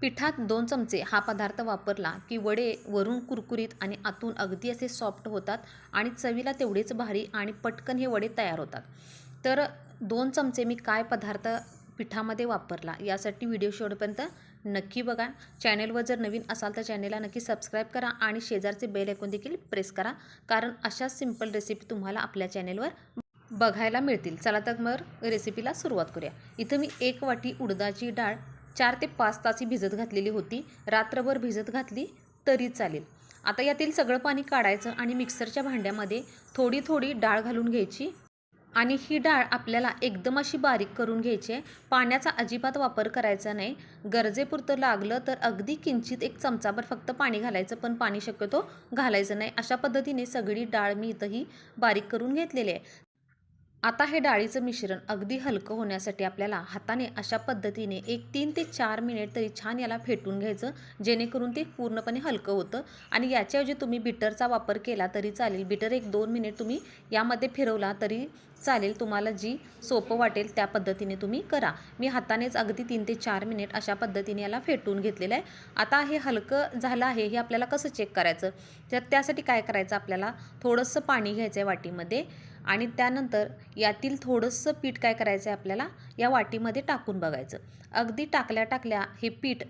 पिठात दोन चमचे हा पदार्थ वापरला की वडे वरून कुरकुरीत आणि आतून अगदी असे सॉफ्ट होतात आणि चवीला तेवढेच भारी आणि पटकन हे वडे तयार होतात. तर दोन चमचे मी काय पदार्थ पिठामध्ये वापरला यासाठी व्हिडिओ शेवटपर्यंत नक्की बघा. चॅनेलवर जर नवीन असाल तर चॅनेलला नक्की सबस्क्राईब करा आणि शेजारचे बेल ऐकून देखील प्रेस करा. कारण अशाच सिंपल रेसिपी तुम्हाला आपल्या चॅनेलवर बघायला मिळतील. चला तर मग रेसिपीला सुरुवात करूया. इथं मी एक वाटी उडदाची डाळ चार ते पाच तास ही भिजत घातलेली होती. रात्रभर भिजत घातली तरी चालेल. आता यातील सगळं पाणी काढायचं आणि मिक्सरच्या भांड्यामध्ये थोडी थोडी डाळ घालून घ्यायची. आणि ही डाळ आपल्याला एकदम अशी बारीक करून घ्यायची आहे. पाण्याचा अजिबात वापर करायचा नाही. गरजेपुरतं लागलं तर अगदी किंचित एक चमचाभर फक्त पाणी घालायचं पण पाणी शक्यतो घालायचं नाही. अशा पद्धतीने सगळी डाळ मी इथंही बारीक करून घेतलेली आहे. आता हे डाळीचं मिश्रण अगदी हलकं होण्यासाठी आपल्याला हाताने अशा पद्धतीने एक तीन ते चार मिनिट तरी छान याला फेटून घ्यायचं जेणेकरून ते पूर्णपणे हलकं होतं. आणि याच्याऐवजी तुम्ही बिटरचा वापर केला तरी चालेल. बिटर एक दोन मिनिट तुम्ही यामध्ये फिरवला तरी चालेल. तुम्हाला जी सोपं वाटेल त्या पद्धतीने तुम्ही करा. मी हातानेच अगदी तीन ते चार मिनिट अशा पद्धतीने याला फेटून घेतलेलं आहे. आता हे हलकं झालं आहे हे आपल्याला कसं चेक करायचं? तर त्यासाठी काय करायचं? आपल्याला थोडंसं पाणी घ्यायचं आहे वाटीमध्ये. आणि त्यानंतर यातील थोडंसं पीठ काय करायचं आहे आपल्याला? या वाटीमध्ये टाकून बघायचं. अगदी टाकल्या टाकल्या हे पीठ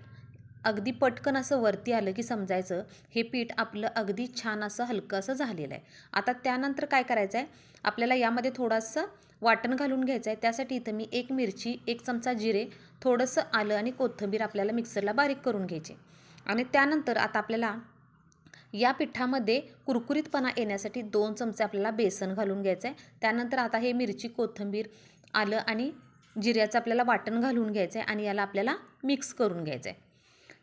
अगदी पटकन असं वरती आलं की समजायचं हे पीठ आपलं अगदी छान असं हलकं असं झालेलं आहे. आता त्यानंतर काय करायचं आहे आपल्याला यामध्ये थोडंसं वाटण घालून घ्यायचं आहे त्यासाठी इथं मी एक मिरची एक चमचा जिरे थोडंसं आलं आणि कोथिंबीर आपल्याला मिक्सरला बारीक करून घ्यायचे. आणि त्यानंतर आता आपल्याला या पिठामध्ये कुरकुरीतपणा येण्यासाठी दोन चमचे आपल्याला बेसन घालून घ्यायचं आहे त्यानंतर आता हे मिरची कोथिंबीर आलं आणि जिऱ्याचं आपल्याला वाटण घालून घ्यायचं आहे आणि याला आपल्याला मिक्स करून घ्यायचं आहे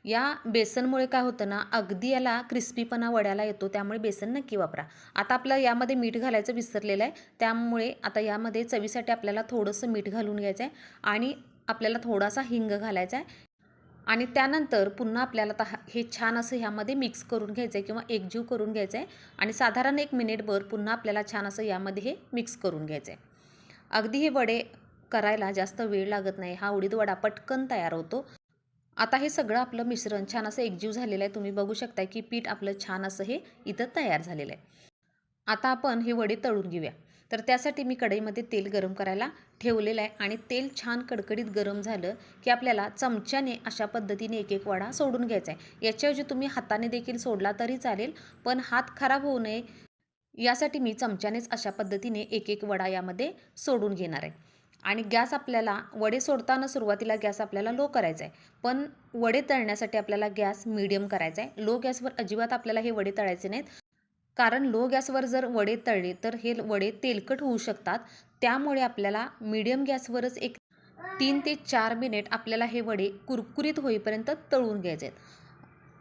या बेसनमुळे काय होतं ना अगदी याला क्रिस्पीपणा वड्याला येतो त्यामुळे बेसन नक्की वापरा. आता आपलं यामध्ये मीठ घालायचं विसरलेलं आहे त्यामुळे आता यामध्ये चवीसाठी आपल्याला थोडंसं मीठ घालून घ्यायचं आहे आणि आपल्याला थोडासा हिंग घालायचा आहे आणि त्यानंतर पुन्हा आपल्याला आता हे छान असं ह्यामध्ये मिक्स करून घ्यायचं आहे किंवा एकजीव करून घ्यायचं आहे आणि साधारण एक मिनिटभर पुन्हा आपल्याला छान असं यामध्ये हे मिक्स करून घ्यायचं आहे अगदी हे वडे करायला जास्त वेळ लागत नाही. हा उडीद वडा पटकन तयार होतो. आता हे सगळं आपलं मिश्रण छान असं एकजीव झालेलं आहे तुम्ही बघू शकता की पीठ आपलं छान असं हे इथं तयार झालेलं आहे आता आपण हे वडे तळून घेऊया. तर त्यासाठी मी कढईमध्ये तेल गरम करायला ठेवलेलं आहे आणि तेल छान कडकडीत गरम झालं की आपल्याला चमच्याने अशा पद्धतीने एक एक वडा सोडून घ्यायचा आहे. याच्याऐवजी तुम्ही हाताने देखील सोडला तरी चालेल पण हात खराब होऊ नये. यासाठी मी चमच्यानेच अशा पद्धतीने एक एक वडा यामध्ये सोडून घेणार आहे. आणि गॅस आपल्याला वडे सोडताना सुरुवातीला गॅस आपल्याला लो करायचा आहे. पण वडे तळण्यासाठी आपल्याला गॅस मिडियम करायचा आहे. लो गॅसवर अजिबात आपल्याला हे वडे तळायचे नाहीत. कारण लो गॅसवर जर वडे तळले तर हे वडे तेलकट होऊ शकतात. त्यामुळे आपल्याला मीडियम गॅसवरच एक तीन ते चार मिनिट आपल्याला हे वडे कुरकुरीत होईपर्यंत तळून घ्यायचे आहेत.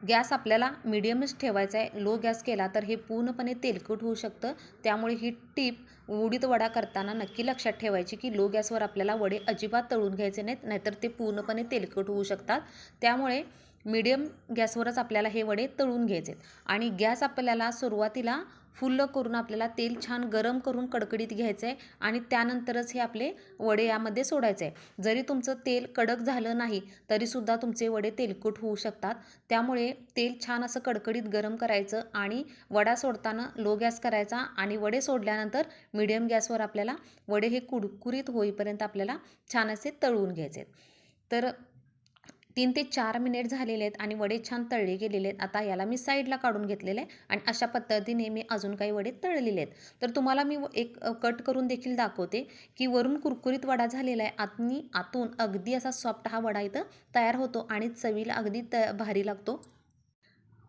गॅस आपल्याला मिडियमच ठेवायचा आहे. लो गॅस केला तर हे पूर्णपणे तेलकट होऊ शकतं. त्यामुळे ही टीप उडीत वडा करताना नक्की लक्षात ठेवायची की लो गॅसवर आपल्याला वडे अजिबात तळून घ्यायचे नाहीत नाहीतर ते पूर्णपणे तेलकट होऊ शकतात. त्यामुळे मीडियम गॅसवरच आपल्याला हे वडे तळून घ्यायचे आणि गॅस आपल्याला सुरुवातीला फुल्ल करून आपल्याला तेल छान गरम करून कडकडीत घ्यायचं आहे आणि त्यानंतरच हे आपले वडे यामध्ये सोडायचे आहे जरी तुमचं तेल कडक झालं नाही तरीसुद्धा तुमचे वडे तेलकट होऊ शकतात. त्यामुळे तेल छान असं कडकडीत गरम करायचं आणि वडा सोडताना लो गॅस करायचा आणि वडे सोडल्यानंतर मिडियम गॅसवर आपल्याला वडे हे कुरकुरीत होईपर्यंत आपल्याला छान असे तळून घ्यायचे तर तीन ते चार मिनिट झालेले आहेत आणि वडे छान तळले गेलेले आहेत. आता याला मी साईडला काढून घेतलेले आहे आणि अशा पद्धतीने मी अजून काही वडे तळलेले आहेत. तर तुम्हाला मी एक कट करून देखील दाखवते की वरून कुरकुरीत वडा झालेला आहे. आतनी आतून अगदी असा सॉफ्ट हा वडा इथं तयार होतो आणि चवीला अगदी त भारी लागतो.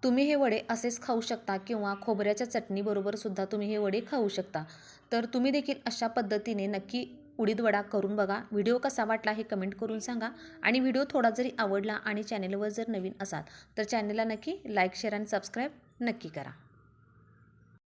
तुम्ही हे वडे असेच खाऊ शकता किंवा खोबऱ्याच्या चटणीबरोबर सुद्धा तुम्ही हे वडे खाऊ शकता. तर तुम्ही देखील अशा पद्धतीने नक्की उडीद वडा करून बघा. व्हिडिओ कसा वाटला हे कमेंट करून सांगा. आणि व्हिडिओ थोडा जरी आवडला आणि चॅनलवर जर नवीन असाल तर चॅनलला नक्की लाईक शेअर आणि सबस्क्राईब नक्की करा.